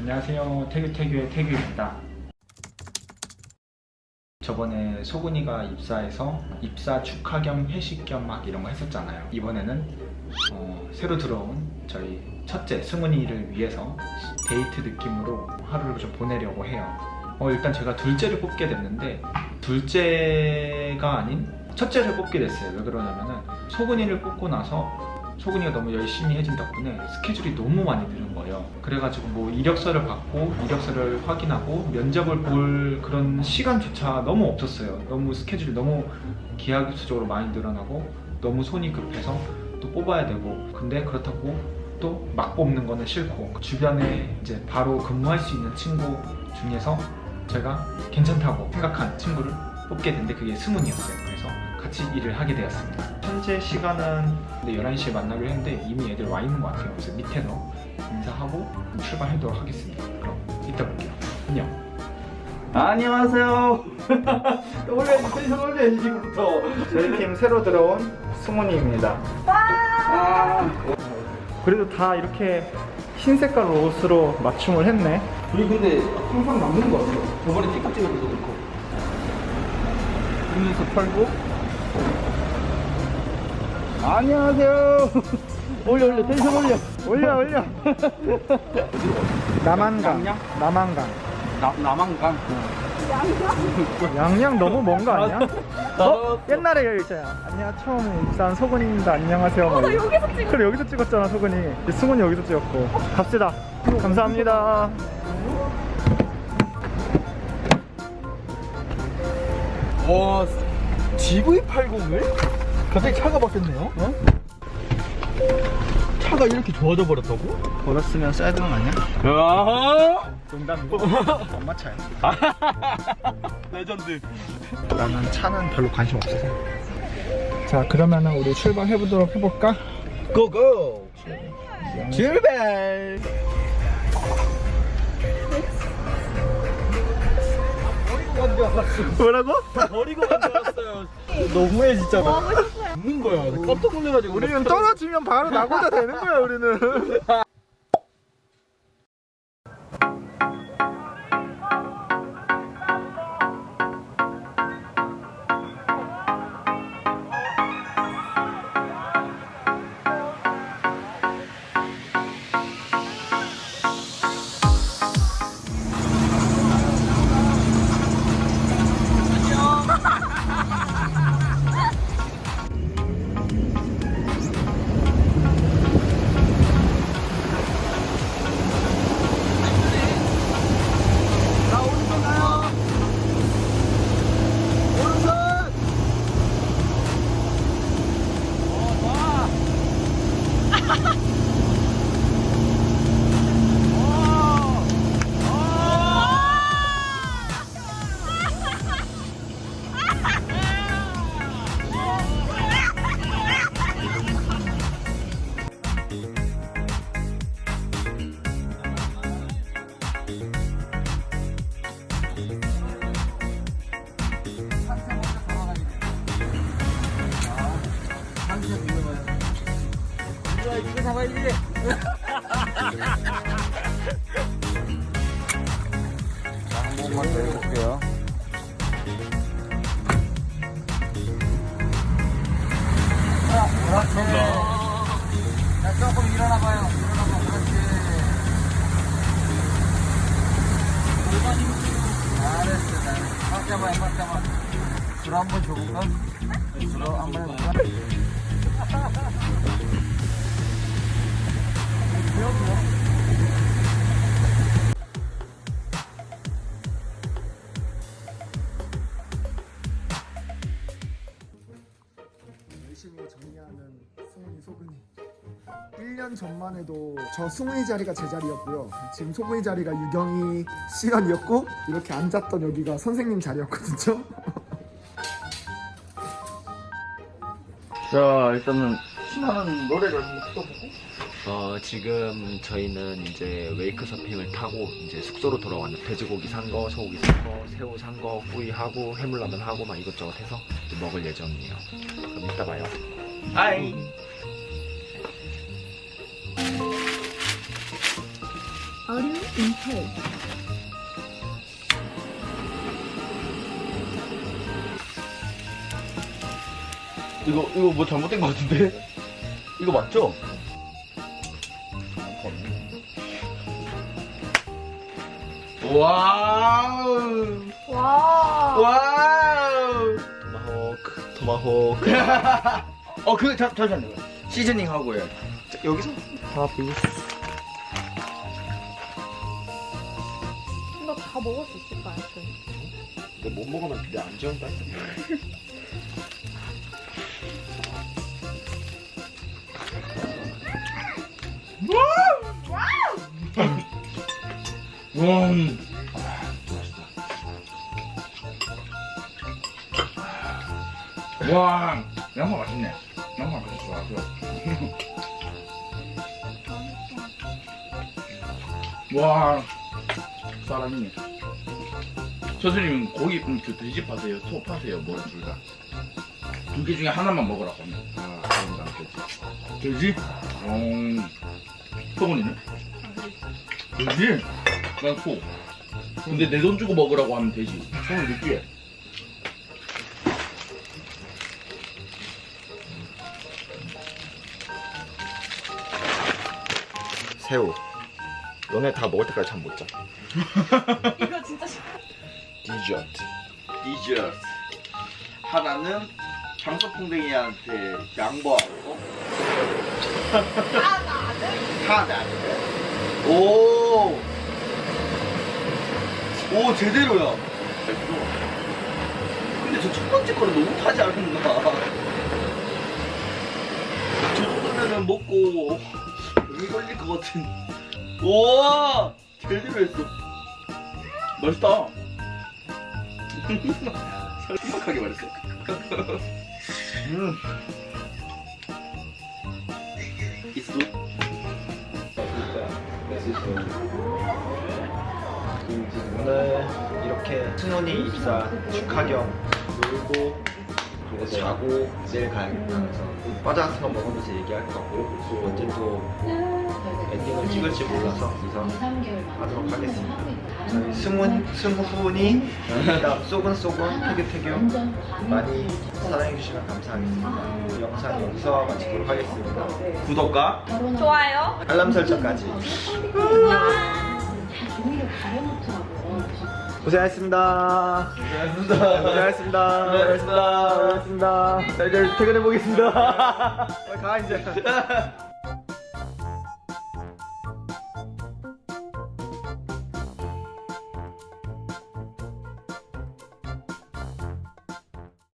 안녕하세요. 태규태규의 태규입니다. 저번에 소근이가 입사해서 입사 축하 겸 회식 겸 막 이런 거 했었잖아요. 이번에는 어, 새로 들어온 저희 첫째 승훈이를 위해서 데이트 느낌으로 하루를 좀 보내려고 해요. 어, 일단 제가 둘째를 뽑게 됐는데 둘째가 아닌 첫째를 뽑게 됐어요. 왜 그러냐면은 소근이를 뽑고 나서 소근이가 너무 열심히 해진 덕분에 스케줄이 너무 많이 늘은 거예요. 그래가지고 뭐 이력서를 받고 이력서를 확인하고 면접을 볼 그런 시간조차 너무 없었어요. 너무 스케줄이 너무 기하급수적으로 많이 늘어나고 너무 손이 급해서 또 뽑아야 되고 근데 그렇다고 또 막 뽑는 거는 싫고 주변에 이제 바로 근무할 수 있는 친구 중에서 제가 괜찮다고 생각한 친구를 뽑게 됐는데 그게 승훈이었어요. 그래서 같이 일을 하게 되었습니다. 현재 시간은 11시에 만나기로 했는데 이미 애들 와 있는 것 같아요. 그래서 밑에서 인사하고 출발하도록 하겠습니다. 그럼 이따 볼게요. 안녕. 안녕하세요. 올려야지, 텐션 올려야지, 지금부터. 저희 팀 새로 들어온 승훈이입니다. 아, 그래도 다 이렇게 흰 색깔 옷으로 맞춤을 했네. 우리 근데 항상 남는 거 같아요. 저번에 틱톡 찍어서도 그렇고. 이면서 털고 안녕하세요. 올려, 올려, 텐션 올려. 올려 올려. 남한강. 양양? 남한강. 나, 나만강. 양양 너무 먼 거 아니야? 나- 어? 옛날에 여기 있잖아. 안녕 처음 입사한 소근입니다. 안녕하세요. 어, 나 여기서 찍었. 그래 여기서 찍었잖아 소근이. 승훈이 여기서 찍었고. 갑시다. 감사합니다. 와, GV80을? 갑자기 차가 바뀌었네요. 어? 차가 이렇게 좋아져 버렸다고? 되는 거 아니야? 야 농담이고. 엄마 차야. 레전드. 나는 차는 별로 관심 없어서. 자 그러면은 우리 출발해 보도록 해볼까? 고고. 출발. 뭐라고? 버리고 간줄 알았어요. 너무해 진짜. 뭐 하고 싶어요? 웃는 거야. 나 깜짝 놀래가지고. 우리는 떨어지면 바로 나고자 되는 거야 우리는. 이거 잡아야지. 한 번만 더 해볼게요. 그렇지. 자, 조금 일어나봐요. 일어나봐. 그렇지. 잘했어, 잘했어. 막 잡아요, 막 잡아. 줄 한번 줘볼까? 줄 한번 해볼까? 열심히 정리하는 승훈이 소근이. 1년 전만 해도 저 승훈이 자리가 제 자리였고요. 지금 소근이 자리가 유경이 시간이었고 이렇게 앉았던 여기가 선생님 자리였거든요. 자, 일단은 신나는 노래를 한번 틀어보고. 어, 지금 저희는 이제 웨이크 서핑을 타고 이제 숙소로 돌아왔는데 돼지고기 산 거, 소고기 산 거, 새우 산 거, 구이 하고 해물라면 하고 막 이것저것 해서 이제 먹을 예정이에요. 그럼 이따 봐요. 아이. 어류 인테이크 이거 이거 뭐 잘못된 것 같은데? 이거 맞죠? 와우. 와 와우. 토마호크 토마호크. 어 그 잠시만요. 시즈닝 하고 해. 여기서? 이거 다 먹을 수 있을까요? 저희? 근데 못 먹으면 근데 안 지운다 음. 와 양파 맛있네. 양파 맛있어 와 사람이네 선생님 고기 음, 그 돼지 파세요? 소 파세요? 뭐둘다 두 개 중에 하나만 먹으라고 하면. 아 그럼 난 되지. 돼지? 음 소문이네? 돼지? 난 소 근데 내 돈 주고 먹으라고 하면 돼지. 소는 느끼해 새우. 너네 다 먹을 때까지 잠 못 자. 이거 진짜 싫어. 디저트. 디저트. 하나는 장소풍뎅이한테 양보하고. 하나는. 오! 오 제대로야. 근데 저 첫 번째 거는 너무 타지 않았나 저 정도면은 먹고 병이 걸릴 것 같은. 우와 제대로 했어. 맛있다. 심각하게 말했어. 음. It's good. 오늘 이렇게 승훈이 입사 축하 겸 놀고 그리고 자고 내일 가야겠다 면서 과자 같은 거 먹으면서 얘기할 거고 언제 또 엔딩을 찍을지 몰라서 그래서 하도록 하겠습니다. 저희 승훈, 승훈이 그다음 쏘근 쏘근 태교 태교 많이 사랑해주시면 감사하겠습니다. 영상 여기서 마치도록 하겠습니다. 구독과 좋아요 알람 설정까지 고 생하셨습니다. 고생하셨습니다. 고생하셨습니다. 고생하셨습니다. 고생하셨습니다. 자, 이제 퇴근해 보겠습니다. 가 이제.